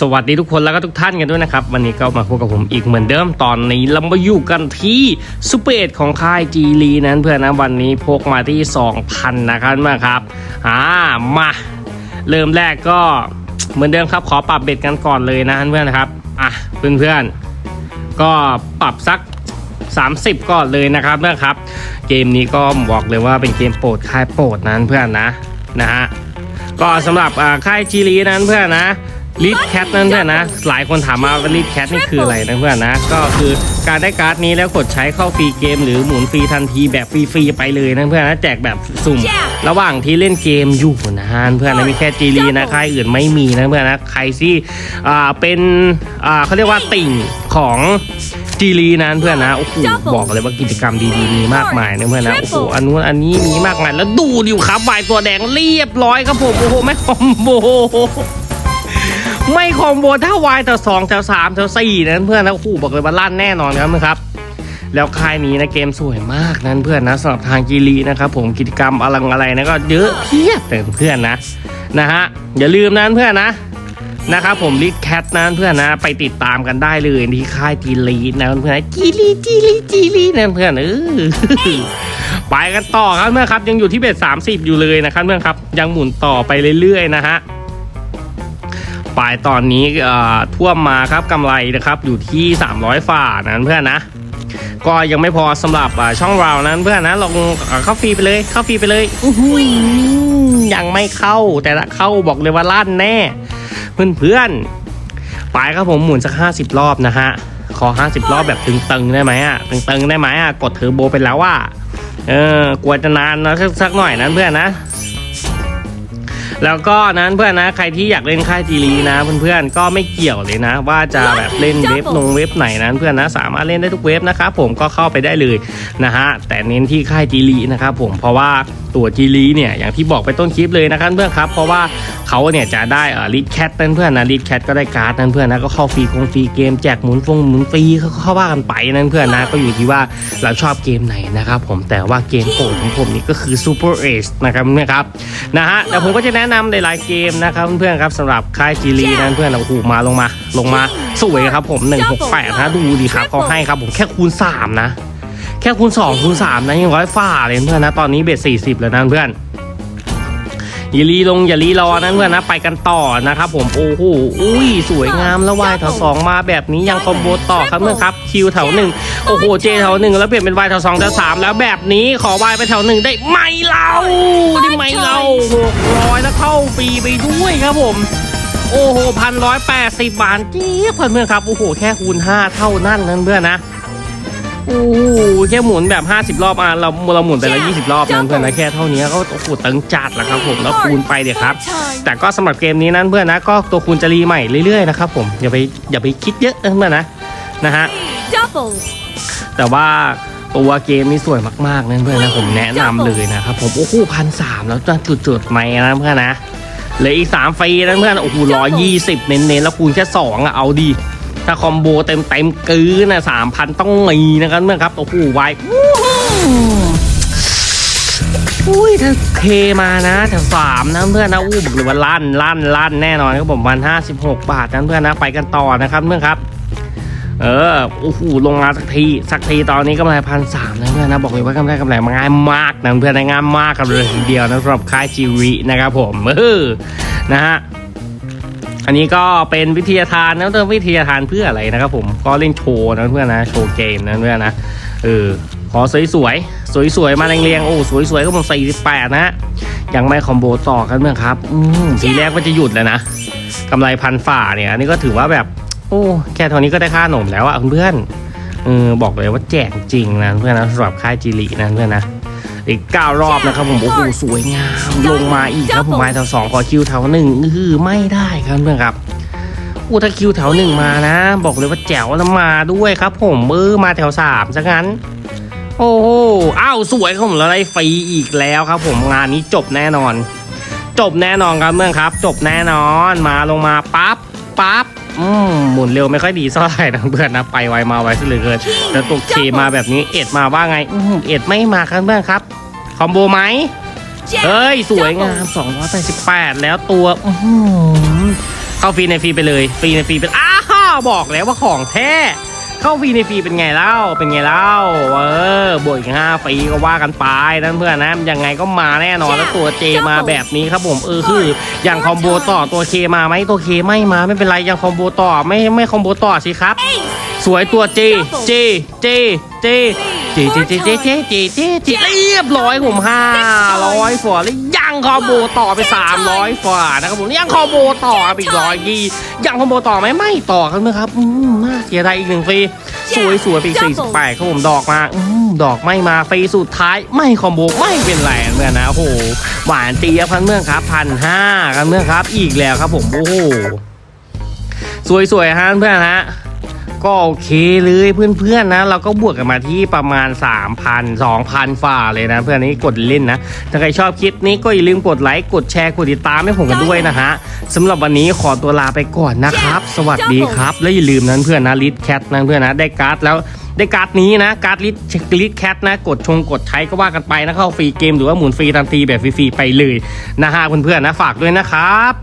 สวัสดีทุกคนแล้วก็ทุกท่านกันด้วยนะครับ วันนี้ก็มาพบกับผมอีกเหมือนเดิมตอนนี้เรามาอยู่กันที่ซูเปอร์เอ็ดของค่ายจีรีนั้นเพื่อนนะวันนี้พกมาที่ 2,000 นะครับมาครับอ่ามาเริ่มแรกก็เหมือนเดิมครับขอปรับเบ็ดกันก่อนเลยนะเพื่อนนะครับอะเพื่อนๆก็ปรับสัก 30 ก่อนเลยนะครับเพื่อนครับ เกมนี้ก็บอกเลยว่าเป็นเกมโปรดค่ายโปรดนั้นเพื่อนนะนะฮะ ก็สำหรับอ่าค่ายจีรีนั้นเพื่อนนะลิดแคทนั้นเพื่อนนะ หลายคนถามมาว่าลิดแคทนี่คืออะไรนะเพื่อนนะ ก็คือการได้การ์ดนี้แล้วกดใช้เข้าฟรีเกม หรือหมุนฟรีทันทีแบบฟรีๆไปเลยนะเพื่อนนะแจกแบบสุ่ม ระหว่างที่เล่นเกมอยู่นะฮะเพื่อนนะมีแค่จีรีนะค่ายอื่นไม่มีนะเพื่อนนะใครที่อ่าเป็นอ่าเขาเรียกว่าติ่งของ จีรีนั้นเพื่อนนะโอ้โหบอกเลยว่ากิจกรรมดีๆมีมากมายนะเพื่อนนะโอ้โหอันนู้นอันนี้มีมากมายแล้วดูดิวครับวายตัวแดงเรียบร้อยครับผมโอ้โหไม่คอมโบไม่คอมโบถ้าวายแถวสองแถวสามแถวสี่นั้นเพื่อนนะโอ้โหบอกเลยว่าลั่นแน่นอนครับครับแล้วค่ายนี้นะเกมสวยมากนั้นเพื่อนนะสำหรับทางจีรีนะครับผมกิจกรรมอะไรอะไรนะก็เยอะเพียบเลยเพื่อนนะนะฮะอย่าลืมนั้นเพื่อนนะ นะครับผมลิทแคทนั้นเพื่อนนะไปติดตามกันได้เลยที่ค่ายจีรีนะเพื่อนจีรีจีรีจีรีนั่นเพื่อนเออไปกันต่อครับเพื่อนครับ ยังอยู่ที่เบ็ด30อยู่เลยนะครับเพื่อนครับ ยังหมุนต่อไปเรื่อยๆนะฮะปลายตอนนี้เอ่อท่วมมาครับกำไรนะครับอยู่ที่ 300ฝ่านั้นเพื่อนนะ ก็ยังไม่พอสำหรับอ่าช่องเรานั้นเพื่อนนะลองเอ่อเข้าฟรีไปเลยเข้าฟรีไปเลยอื้อหือยังไม่เข้าแต่ละเข้าบอกเลยว่าลั่นแน่ เพื่อนๆ ไปครับผมหมุนสัก 50 รอบนะฮะ ขอ 50 รอบแบบตึงๆได้ไหมอะ ตึงๆได้ไหมอะ กดเทอร์โบไปแล้วว่าเออกลัวจะนานนะสักสักหน่อยนั้นเพื่อนนะ แล้วก็นั้นเพื่อนนะใครที่อยากเล่นค่ายจีรีนะเพื่อนๆก็ไม่เกี่ยวเลยนะ ว่าจะแบบเล่นเว็บนงเว็บไหนนั้นเพื่อนนะสามารถเล่นได้ทุกเว็บนะครับผมก็เข้าไปได้เลยนะฮะแต่เน้นที่ค่ายจีรีนะครับผมเพราะว่าตัวจีรีเนี่ยอย่างที่บอกไปต้นคลิปเลยนะครับเพื่อนครับ เพราะว่าเขาเนี่ยจะได้อ่อลิดแคทนั่นเพื่อนนะลิดแคทก็ได้การ์ดนั่นเพื่อนนะก็เข้าฟรีคงฟรีเกมแจกหมุนฟงหมุนฟรีเขาเข้าว่ากันไปนั่นเพื่อนนะก็อยู่ที่ว่าเราชอบเกมไหนนะครับผมแต่ว่าเกมโปรดของผมนี่ก็คือ Super Ace นะครับเพื่อนครับนะฮะเดี๋ยวผมก็จะแนะนำหลายๆเกมนะครับเพื่อนๆครับสำหรับค่ายจีรีนั้นเพื่อนเราหูมาลงมา ลงมาสวยครับผม168นะดูดีครับเขาให้ครับผมแค่คูณ 3 นะ แค่คูณ 2 คูณ 3 นะยังร้อยฝ่าเลยเพื่อนนะตอนนี้เบ็ด40 แล้วนะเพื่อน อย่ารีลงอย่ารีรอนั้นเพื่อนนะไปกันต่อนะครับผมโอ้โหอุ้ยสวยงามแล้ววายแถวสองมาแบบนี้ยังคอมโบต่อครับเพื่อนครับคิวแถวหนึ่งโอ้โหเจแถวหนึ่งแล้วเปลี่ยนเป็นวายแถวสองแถวสามแล้วแบบนี้ขอวายไปแถวหนึ่งได้ไหมเราได้ไหมเราหกร้อยแล้วเข้าฟรีไปด้วยครับผมโอ้โหพันร้อยแปดสิบบาทเจี๊ยบเพื่อนๆครับโอ้โหแค่คูณห้าเท่านั้นนั่นเพื่อนนะ โอ้โหแค่หมุนแบบ 50 รอบอะเราเราหมุนไปแล้ว20 รอบนั้นเพื่อนนะแค่เท่านี้ก็โอ้โหตึงจัดแล้วครับผมแล้วคูณไปเดี๋ยวครับ แต่ก็สำหรับเกมนี้นั้นเพื่อนนะก็ตัวคูณจะรีใหม่เรื่อยๆนะครับผมอย่าไปอย่าไปคิดเยอะนะเพื่อนนะนะฮะ Double. แต่ว่าตัวเกมนี้สวยมากๆนะเพื่อนนะผมแนะนำเลยนะครับผมโอ้โหพันสามแล้วจะจุดๆไหมนะเพื่อนนะเหลืออีก3ฟรีนะเพื่อนโอ้โหร้อยยี่สิบเน้นๆแล้วคูณแค่2อะเอาดี ถ้าคอมโบเต็มเต็มกือนะสามพันต้องมีนะครับเพื่อนครับโอ้โหไว้อุ้ยถ้าเคมานะแถวสามนะเพื่อนนะอู้บอกเลยว่าลั่นลั่นลั่นแน่นอนครับผมวันห้าสิบหกบาทนะเพื่อนนะไปกันต่อนะครับเพื่อนครับ เออโอ้โหลงมาสักทีสักทีตอนนี้กำไรพันสามนะเพื่อนนะบอกเลยว่ากำไรกำไรมาง่ายมากนะเพื่อนนะง่ายมากกันเลยทีเดียวนะสำหรับค่ายจีวีนะครับผมเออนะฮะ อันนี้ก็เป็นวิทยาทานนะเติมวิทยาทานเพื่ออะไรนะครับผมก็เล่นโชว์นะเพื่อนนะโชว์เกมนะเพื่อนนะเออขอสวยๆสวยๆมาเรียงๆโอ้สวยๆก็ผม48นะยังไม่คอมโบต่อกันเพื่อนครับอืมทีแรกว่าจะหยุดแล้วนะกำไรพันฝ่าเนี่ยอันนี้ก็ถือว่าแบบ โอ้แค่เท่านี้ก็ได้ค่าหนมแล้วอะเพื่อนเออบอกเลยว่าแจกจริงนะเพื่อนนะสำหรับค่ายจีรีนะเพื่อนนะ อีกเก้ารอบนะครับผมโอ้โหสวยงามลงมาอีกครับผมมาแถวสองขอคิวแถวหนึ่งคือไม่ได้ครับเพื่อนครับอู้ถ้าคิวแถวหนึ่งมานะ บอกเลยว่าแจ๋วแล้วมาด้วยครับ ผมเออมาแถวสามซะงั้น โอ้โหอ้าวสวยครับผมแล้วได้ฟรีอีกแล้วครับ ผมงานนี้จบแน่นอน จบแน่นอนครับเพื่อนครับ จบแน่นอนมาลงมาปั๊บปั๊บ อืมหมุนเร็วไม่ค่อยดีเท่าไหร่นะเพื่อนนะไปไวมาไวซะเหลือเกินแต่ตัวเคมาแบบนี้เอ็ดมาว่าไงอืมเอ็ดไม่มาครับเพื่อนครับคอมโบไหมเฮ้ย สวยงาม288 แล้วตัวอื้อหือเข้าฟรีในฟรีไปเลย ฟรีในฟรีเป็นอ้าวบอกแล้วว่าของแท้ เข้าฟรีในฟรีเป็นไงเล่า เป็นไงเล่า เออบวกอีกห้าฟรีก็ว่ากันไปนั่นเพื่อนนะ ยังไงก็มาแน่นอนแล้วตัวเจมาแบบนี้ครับผมเออคือ อย่างคอมโบต่อตัวเคมาไหมตัวเคไม่มาไม่เป็นไรยังคอมโบต่อไม่ไม่คอมโบต่อสิครับ สวยตัวเจเจเจเจเจเจเจเจเจเจเจเจเรียบร้อยผมห้าร้อยฝ่าแล้ว ยังคอมโบต่อไปสามร้อยฝ่านะครับผมยังคอมโบต่อไปอีกร้อยยี่ยังคอมโบต่อไหมไม่ต่อครับนะครับอืมน่าเสียดายอีกหนึ่งฟรีสวยสวยไปสี่สิบแปดครับผมดอกมาอืมดอกไม่มาฟรีสุดท้ายไม่คอมโบไม่เป็นไรเมื่อนะโอ้โหหวานเจี๊ยบครับเมื่อครับพันห้าครับเมื่อครับ อีกแล้วครับผมโอ้โหสวยๆฮะเพื่อนฮะ ก็โอเคเลยเพื่อนๆนะ เราก็บวกกันมาที่ประมาณ 3,000 2,000ฝ่าเลยนะ เพื่อนนี้กดเล่นนะ ถ้าใครชอบคลิปนี้ก็อย่าลืมกดไลค์กดแชร์กดติดตามให้ผมกันด้วยนะฮะสำหรับวันนี้ขอตัวลาไปก่อนนะครับ สวัสดีครับ และอย่าลืมนั้นเพื่อนนะลิทแคทนะเพื่อนนะได้การ์ดแล้วได้การ์ดนี้นะ การ์ดลิทลิทแคทนะ กดชงกดใช้ก็ว่ากันไปนะเข้าฟรีเกมหรือว่าหมุนฟรีทันทีแบบฟรีๆไปเลยนะฮะเพื่อนๆนะฝากด้วยนะครับ